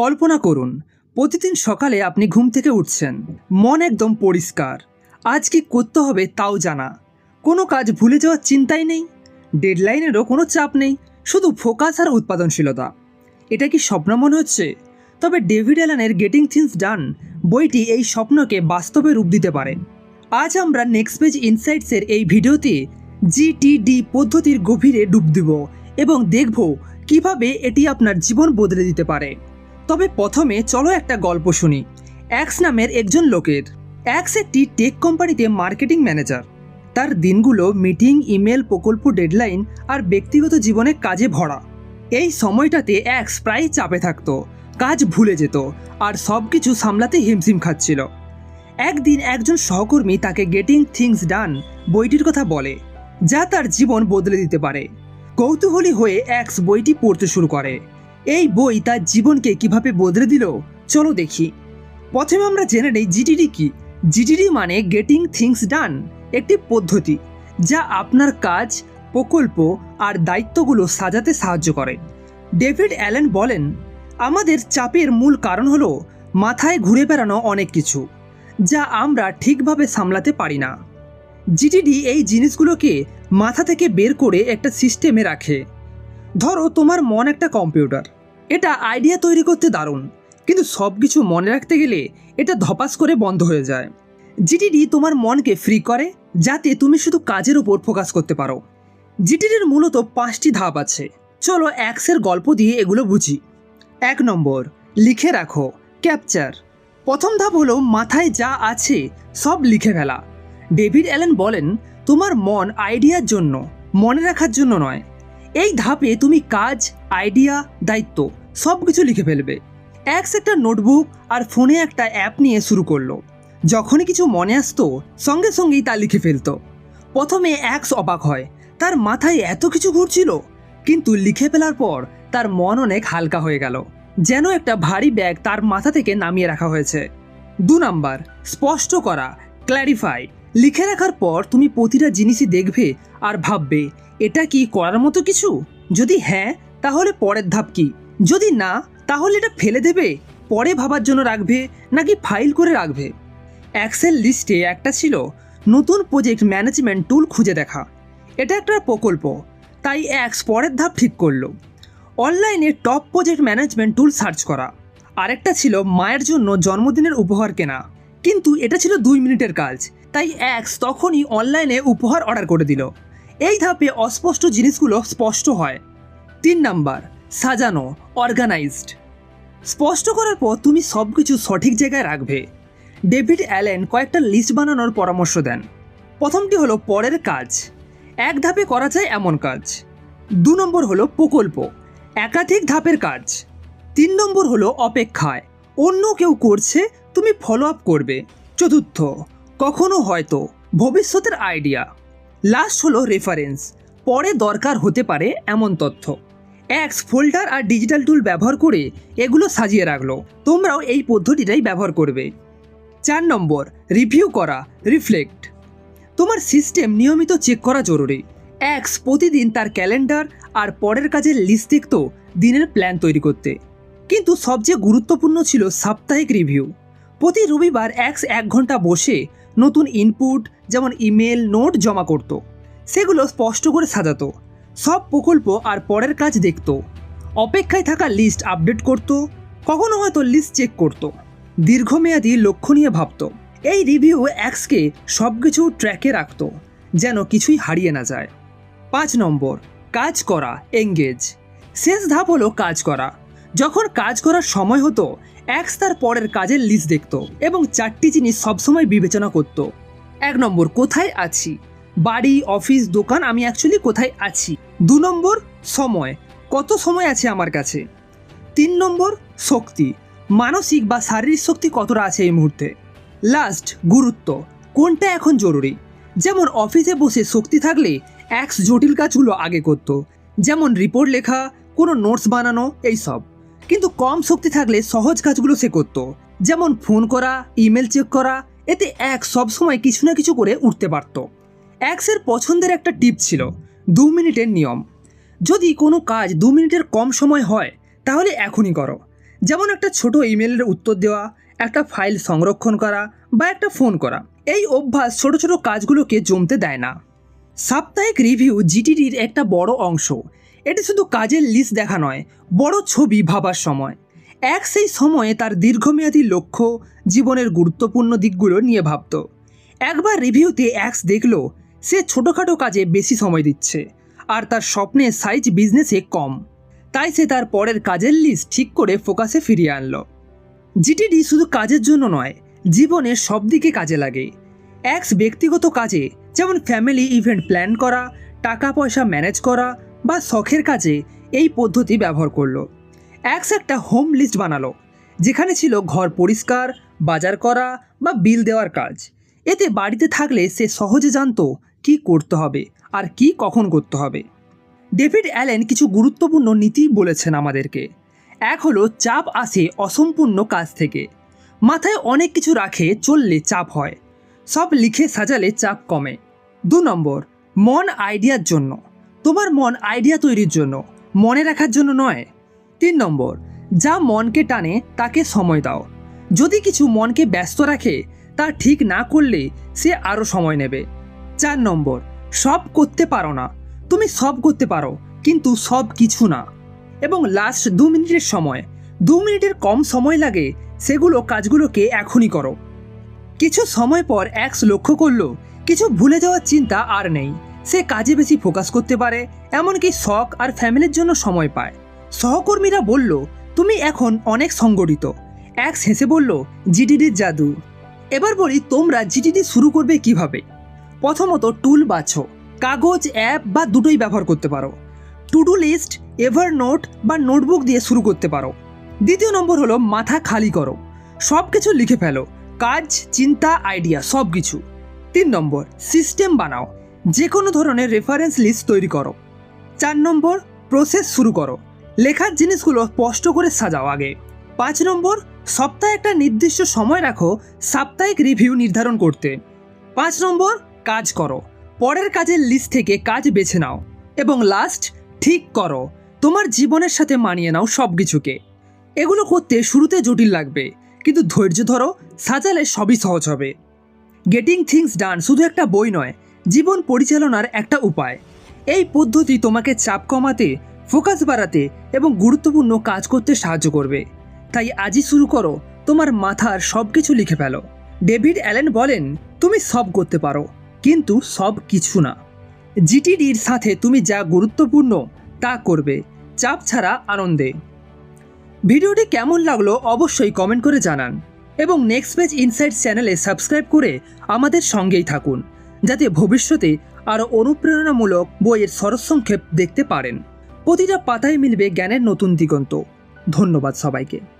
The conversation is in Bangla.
কল্পনা করুন, প্রতিদিন সকালে আপনি ঘুম থেকে উঠছেন, মন একদম পরিষ্কার। আজ কি করতে হবে তাও জানা। কোনো কাজ ভুলে যাওয়ার চিন্তাই নেই, ডেডলাইনেরও কোনো চাপ নেই, শুধু ফোকাস আর উৎপাদনশীলতা। এটা কি স্বপ্ন মনে হচ্ছে? তবে ডেভিড অ্যালানের গেটিং থিংস ডান, বইটি এই স্বপ্নকে বাস্তবে রূপ দিতে পারে। আজ আমরা নেক্সট পেজ ইনসাইটসের এই ভিডিওতে জিটিডি পদ্ধতির গভীরে ডুব দিব এবং দেখব কীভাবে এটি আপনার জীবন বদলে দিতে পারে। তবে প্রথমে চলো একটা গল্প শুনি। অ্যাক্স নামের একজন লোকের। অ্যাক্স একটি টেক কোম্পানিতে মার্কেটিং ম্যানেজার। তার দিনগুলো মিটিং, ইমেল, প্রকল্প, ডেডলাইন আর ব্যক্তিগত জীবনে কাজে ভরা। এই সময়টাতে অ্যাক্স প্রায় চাপে থাকতো, কাজ ভুলে যেত আর সব কিছু সামলাতে হিমশিম খাচ্ছিল। একদিন একজন সহকর্মী তাকে গেটিং থিংস ডান বইটির কথা বলে, যা তার জীবন বদলে দিতে পারে। কৌতূহলী হয়ে অ্যাক্স বইটি পড়তে শুরু করে। এই বই তার জীবনকে কীভাবে বদলে দিল? চলো দেখি। প্রথমে আমরা জেনে নেই জিটিডি কি। জিটিডি মানে গেটিং থিংস ডান একটি পদ্ধতি যা আপনার কাজ, প্রকল্প আর দায়িত্বগুলো সাজাতে সাহায্য করে। ডেভিড অ্যালেন বলেন, আমাদের চাপের মূল কারণ হলো মাথায় ঘুরে বেড়ানো অনেক কিছু, যা আমরা ঠিকভাবে সামলাতে পারি না। জিটিডি এই জিনিসগুলোকে মাথা থেকে বের করে একটা সিস্টেমে রাখে। ধরো তোমার মন একটা কম্পিউটার। এটা আইডিয়া তৈরি করতে দারুণ। কিন্তু সব কিছু মনে রাখতে গেলে এটা ধপাস করে বন্ধ হয়ে যায়। জিটিডি তোমার মনকে ফ্রি করে, যাতে তুমি শুধু কাজের উপর ফোকাস করতে পারো। জিটিডির মূলত পাঁচটি ধাপ আছে। চলো অ্যাক্সের গল্প দিয়ে এগুলো বুঝি। এক নম্বর, লিখে রাখো। ক্যাপচার প্রথম ধাপ হলো, মাথায় যা আছে সব লিখে ফেলা। ডেভিড অ্যালেন বলেন, তোমার মন আইডিয়ার জন্য, মনে রাখার জন্য নয়। এই ধাপে তুমি কাজ, আইডিয়া, দায়িত্ব সব কিছু লিখে ফেলবে। অ্যাক্স একটা নোটবুক আর ফোনে একটা অ্যাপ নিয়ে শুরু করল। যখনই কিছু মনে আসতো, সঙ্গে সঙ্গেই তা লিখে ফেলতো। প্রথমে অ্যাক্স অবাক হয়, তার মাথায় এত কিছু ঘুরছিল, কিন্তু লিখে ফেলার পর তার মন অনেক হালকা হয়ে গেল। যেন একটা ভারী ব্যাগ তার মাথা থেকে নামিয়ে রাখা হয়েছে। দু নাম্বার, স্পষ্ট করা ক্ল্যারিফাই লিখে রাখার পর তুমি প্রতিটা জিনিসই দেখবে আর ভাববে, এটা কি করার মতো কিছু? যদি হ্যাঁ তাহলে পরের ধাপ কি? যদি না, তাহলে এটা ফেলে দেবে? পরে ভাবার জন্য রাখবে, নাকি ফাইল করে রাখবে? অ্যাক্সেল লিস্টে একটা ছিল, নতুন প্রজেক্ট ম্যানেজমেন্ট টুল খুঁজে দেখা। এটা একটা প্রকল্প, তাই অ্যাক্স পরের ধাপ ঠিক করল। অনলাইনে top project management tool search করা। আরেকটা ছিল, মায়ের জন্য জন্মদিনের উপহার কেনা। কিন্তু এটা ছিল দুই মিনিটের কাজ, তাই অ্যাক্স তখনই অনলাইনে উপহার অর্ডার করে দিল। এই ধাপে অস্পষ্ট জিনিসগুলো স্পষ্ট হয়। তিন নাম্বার সাজানো অর্গানাইজড স্পষ্ট করার পর তুমি সব কিছু সঠিক জায়গায় রাখবে। ডেভিড অ্যালেন কয়েকটা লিস্ট বানানোর পরামর্শ দেন। প্রথমটি হলো পরের কাজ। এক ধাপে করা যায় এমন কাজ। দু নম্বর হলো প্রকল্প। একাধিক ধাপের কাজ। তিন নম্বর হলো অপেক্ষায়। অন্য কেউ করছে, তুমি ফলো আপ করবে। চতুর্থ, কখনো হয়তো, ভবিষ্যতের আইডিয়া লাস্ট হলো রেফারেন্স পরে দরকার হতে পারে এমন তথ্য। অ্যাক্স ফোল্ডার আর ডিজিটাল টুল ব্যবহার করে এগুলো সাজিয়ে রাখল। তোমরাও এই পদ্ধতিটাই ব্যবহার করবে। চার নম্বর রিভিউ করা রিফ্লেক্ট তোমার সিস্টেম নিয়মিত চেক করা জরুরি। অ্যাক্স প্রতিদিন তার ক্যালেন্ডার আর পরের কাজের লিস্ট দেখত দিনের প্ল্যান তৈরি করতে। কিন্তু সবচেয়ে গুরুত্বপূর্ণ ছিল সাপ্তাহিক রিভিউ প্রতি রবিবার অ্যাক্স এক ঘণ্টা বসে নতুন ইনপুট যেমন ইমেল নোট জমা করত। সেগুলো স্পষ্ট করে সাজাতো। সব প্রকল্প আর পরের কাজ দেখত। অপেক্ষায় থাকা লিস্ট আপডেট করত, কখনো হয়তো লিস্ট চেক করত। দীর্ঘমেয়াদী লক্ষ্য নিয়ে ভাবত। এই রিভিউ অ্যাক্সকে সব কিছু ট্র্যাকে রাখত, যেন কিছুই হারিয়ে না যায়। পাঁচ নম্বর, কাজ করা এঙ্গেজ শেষ ধাপ হলো কাজ করা। যখন কাজ করার সময় হতো অ্যাক্স তার পরের কাজের লিস্ট দেখত এবং চারটি জিনিস সবসময় বিবেচনা করত। এক নম্বর, কোথায় আছি? বাড়ি অফিস দোকান, আমি অ্যাকচুয়ালি কোথায় আছি? দু নম্বর সময়। কত সময় আছে আমার কাছে? তিন নম্বর শক্তি। মানসিক বা শারীরিক শক্তি কতটা আছে এই মুহূর্তে? লাস্ট গুরুত্ব। কোনটা এখন জরুরি? যেমন অফিসে বসে শক্তি থাকলে অ্যাক্স জটিল কাজগুলো আগে করতো। যেমন রিপোর্ট লেখা, কোনো নোটস বানানো এইসব কিন্তু কম শক্তি থাকলে সহজ কাজগুলো সে করতো। যেমন ফোন করা ইমেল চেক করা, এতে এক সবসময় কিছু না কিছু করে উঠতে পারত। অ্যাক্সের পছন্দের একটা টিপ ছিল, দু মিনিটের নিয়ম। যদি কোনো কাজ দু মিনিটের কম সময় হয়, তাহলে এখনই করো। যেমন একটা ছোট ইমেলের উত্তর দেওয়া, একটা ফাইল সংরক্ষণ করা বা একটা ফোন করা। এই অভ্যাস ছোট ছোট কাজগুলোকে জমতে দেয় না। সাপ্তাহিক রিভিউ জিটিডির একটা বড় অংশ। এটি শুধু কাজের লিস্ট দেখা নয়, বড় ছবি ভাবার সময়। এক সেই সময়ে তার দীর্ঘমেয়াদী লক্ষ্য, জীবনের গুরুত্বপূর্ণ দিকগুলো নিয়ে ভাবত। একবার রিভিউতে অ্যাক্স দেখল সে ছোটোখাটো কাজে বেশি সময় দিচ্ছে, আর তার স্বপ্নের সাইজ বিজনেসে কম। তাই সে তার পরের কাজের লিস্ট ঠিক করে ফোকাসে ফিরিয়ে আনলো। জিটিডি শুধু কাজের জন্য নয়, জীবনের সব দিকে কাজে লাগে। এক্স ব্যক্তিগত কাজে, যেমন ফ্যামিলি ইভেন্ট প্ল্যান করা টাকা পয়সা ম্যানেজ করা বা শখের কাজে এই পদ্ধতি ব্যবহার করল। এক্স একটা হোম লিস্ট বানালো, যেখানে ছিল ঘর পরিষ্কার, বাজার করা বা বিল দেওয়ার কাজ। এতে বাড়িতে থাকলে সে সহজে জানত কি করতে হবে আর কি কখন করতে হবে। ডেভিড অ্যালেন কিছু গুরুত্বপূর্ণ নীতি বলেছেন আমাদেরকে। এক হলো, চাপ আসে অসম্পূর্ণ কাজ থেকে। মাথায় অনেক কিছু রাখে, চললে চাপ হয়। সব লিখে সাজালে চাপ কমে। দু নম্বর, মন আইডিয়ার জন্য। তোমার মন আইডিয়া তৈরির জন্য, মনে রাখার জন্য নয়। তিন নম্বর, যা মনকে টানে তাকে সময় দাও। যদি কিছু মনকে ব্যস্ত রাখে তা ঠিক না করলে সে আরও সময় নেবে। চার নম্বর, সব করতে পারো না। তুমি সব করতে পারো, কিন্তু সব কিছু না। এবং লাস্ট দু মিনিটের সময়, দু মিনিটের কম সময় লাগে সেগুলো কাজগুলোকে এখনই করো। কিছু সময় পর অ্যাক্স লক্ষ্য করল, কিছু ভুলে যাওয়ার চিন্তা আর নেই। সে কাজে বেশি ফোকাস করতে পারে, এমনকি শখ আর ফ্যামিলির জন্য সময় পায়। সহকর্মীরা বলল, তুমি এখন অনেক সংগঠিত। অ্যাক্স হেসে বলল, জিডিডির জাদু। এবার বলি তোমরা জিডিডি শুরু করবে কীভাবে? প্রথমত টুল বাছো, কাগজ অ্যাপ বা দুটোই ব্যবহার করতে পারো। To do list Evernote বা নোটবুক দিয়ে শুরু করতে পারো। দ্বিতীয় নম্বর হলো মাথা খালি করো সব কিছু লিখে ফেলো, কাজ, চিন্তা আইডিয়া সব কিছু তিন নম্বর সিস্টেম বানাও যে কোনো ধরনের রেফারেন্স লিস্ট তৈরি করো। চার নম্বর প্রসেস শুরু করো, লেখার জিনিসগুলো স্পষ্ট করে সাজাও আগে। পাঁচ নম্বর সপ্তাহে একটা নির্দিষ্ট সময় রাখো, সাপ্তাহিক রিভিউ নির্ধারণ করতে। পাঁচ নম্বর, কাজ করো। পরের কাজের লিস্ট থেকে কাজ বেছে নাও এবং লাস্ট ঠিক করো। তোমার জীবনের সাথে মানিয়ে নাও সব কিছুকে এগুলো করতে শুরুতে জটিল লাগবে, কিন্তু ধৈর্য ধরো, সাজালে সবই সহজ হবে। গেটিং থিংস ডান শুধু একটা বই নয়, জীবন পরিচালনার একটা উপায়। এই পদ্ধতি তোমাকে চাপ কমাতে ফোকাস বাড়াতে এবং গুরুত্বপূর্ণ কাজ করতে সাহায্য করবে। তাই আজই শুরু করো। তোমার মাথার সব কিছু লিখে ফেলো। ডেভিড অ্যালেন বলেন, তুমি সব করতে পারো, কিন্তু সব কিছু না। জিটিডির সাথে তুমি যা গুরুত্বপূর্ণ, তা করবে। চাপ ছাড়া আনন্দে। ভিডিওটি কেমন লাগল অবশ্যই কমেন্ট করে জানান এবং নেক্সট পেজ ইনসাইট চ্যানেলে সাবস্ক্রাইব করে আমাদের সঙ্গেই থাকুন, যাতে ভবিষ্যতে আরও অনুপ্রেরণামূলক বইয়ের সরসংক্ষেপ দেখতে পারেন। প্রতিটা পাতায় মিলবে জ্ঞানের নতুন দিগন্ত। ধন্যবাদ সবাইকে।